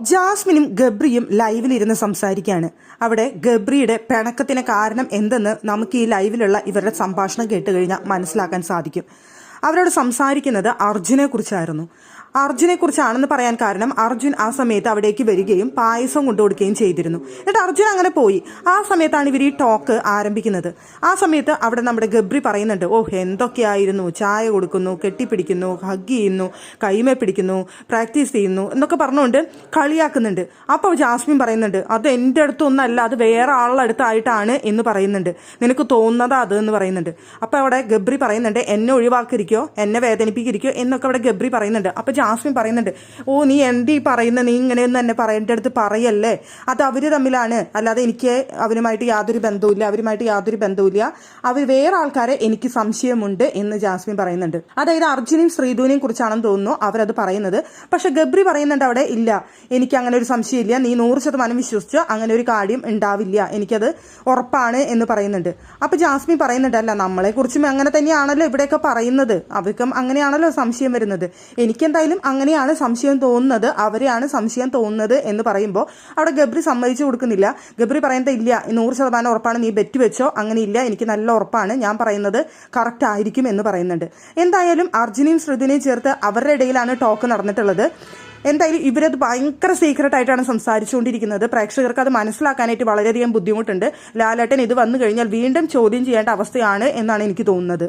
ജാസ്മിനും ഗബ്രിയും ലൈവിലിരുന്ന് സംസാരിക്കുകയാണ് അവിടെ ഗബ്രിയുടെ പിണക്കത്തിന് കാരണം എന്തെന്ന് നമുക്ക് ഈ ലൈവിലുള്ള ഇവരുടെ സംഭാഷണം കേട്ട് കഴിഞ്ഞാൽ മനസ്സിലാക്കാൻ സാധിക്കും. അവരോട് സംസാരിക്കുന്നത് അർജുനെ കുറിച്ചായിരുന്നു. അർജുനെ കുറിച്ചാണെന്ന് പറയാൻ കാരണം അർജുൻ ആ സമയത്ത് അവിടേക്ക് വരികയും പായസം കൊണ്ടുകൊടുക്കുകയും ചെയ്തിരുന്നു. എന്നിട്ട് അർജുൻ അങ്ങനെ പോയി. ആ സമയത്താണ് ഇവർ ഈ ടോക്ക് ആരംഭിക്കുന്നത്. ആ സമയത്ത് അവിടെ നമ്മുടെ ഗബ്രി പറയുന്നുണ്ട് ഓ എന്തൊക്കെയായിരുന്നു? ചായ കൊടുക്കുന്നു കെട്ടിപ്പിടിക്കുന്നു ഹഗ് ചെയ്യുന്നു കൈമേ പിടിക്കുന്നു പ്രാക്ടീസ് ചെയ്യുന്നു എന്നൊക്കെ പറഞ്ഞുകൊണ്ട് കളിയാക്കുന്നുണ്ട്. അപ്പോൾ ജാസ്മിൻ പറയുന്നുണ്ട് അത് എന്റെ അടുത്തൊന്നല്ല അത് വേറെ ആളുടെ അടുത്തായിട്ടാണ് എന്ന് പറയുന്നുണ്ട്. നിനക്ക് തോന്നുന്നതാ അത് എന്ന് പറയുന്നുണ്ട്. അപ്പോൾ അവിടെ ഗബ്രി പറയുന്നുണ്ട് എന്നെ ഒഴിവാക്കിയിരിക്കോ? എന്നെ വേദനിപ്പിക്കിരിക്കോ? എന്നൊക്കെ അവിടെ ഗബ്രി പറയുന്നുണ്ട്. അപ്പോൾ ജാസ്മിൻ പറയുന്നുണ്ട് ഓ നീ എന്തീ പറയുന്ന? നീ ഇങ്ങനെയൊന്നും എന്നെ പറയേണ്ട അടുത്ത് പറയല്ലേ? അത് അവർ തമ്മിലാണ്. അല്ലാതെ എനിക്ക് അവരുമായിട്ട് യാതൊരു ബന്ധവുമില്ല അവരുമായിട്ട് യാതൊരു ബന്ധവുമില്ല. അവർ വേറെ ആൾക്കാരെ എനിക്ക് സംശയമുണ്ട് എന്ന് ജാസ്മിൻ പറയുന്നുണ്ട്. അതായത് അർജുനെയും ശ്രീധുവിനെയും കുറിച്ചാണെന്ന് തോന്നുന്നു അവരത് പറയുന്നത്. പക്ഷെ ഗബ്രി പറയുന്നുണ്ട് അവിടെ ഇല്ല എനിക്ക് അങ്ങനെ ഒരു സംശയമില്ല. നീ നൂറ് ശതമാനം വിശ്വസിച്ചോ? അങ്ങനെ ഒരു കാര്യം ഉണ്ടാവില്ല. എനിക്കത് ഉറപ്പാണ് എന്ന് പറയുന്നുണ്ട്. അപ്പൊ ജാസ്മിൻ പറയുന്നുണ്ട് അല്ല നമ്മളെ കുറിച്ചും അങ്ങനെ തന്നെയാണല്ലോ ഇവിടെയൊക്കെ പറയുന്നത്. അവർക്കും അങ്ങനെയാണല്ലോ സംശയം വരുന്നത്. എനിക്കെന്തായാലും അങ്ങനെയാണ് സംശയം തോന്നുന്നത് അവരെയാണ് സംശയം തോന്നുന്നത് എന്ന് പറയുമ്പോൾ അവിടെ ഗബ്രി സമ്മതിച്ചു കൊടുക്കുന്നില്ല. ഗബ്രി പറയുന്നത് ഇല്ല നൂറ് ശതമാനം ഉറപ്പാണ് നീ ബെറ്റ് വെച്ചോ? അങ്ങനെ ഇല്ല എനിക്ക് നല്ല ഉറപ്പാണ് ഞാൻ പറയുന്നത് കറക്റ്റ് ആയിരിക്കും എന്ന് പറയുന്നുണ്ട്. എന്തായാലും അർജുനെയും ശ്രുതിനെയും ചേർത്ത് അവരുടെ ഇടയിലാണ് ടോക്ക് നടന്നിട്ടുള്ളത്. എന്തായാലും ഇവരത് ഭയങ്കര സീക്രട്ട് ആയിട്ടാണ് സംസാരിച്ചുകൊണ്ടിരിക്കുന്നത്. പ്രേക്ഷകർക്ക് അത് മനസ്സിലാക്കാനായിട്ട് വളരെയധികം ബുദ്ധിമുട്ടുണ്ട്. ലാലേട്ടൻ ഇത് വന്നു കഴിഞ്ഞാൽ വീണ്ടും ചോദ്യം ചെയ്യേണ്ട അവസ്ഥയാണ് എന്നാണ് എനിക്ക് തോന്നുന്നത്.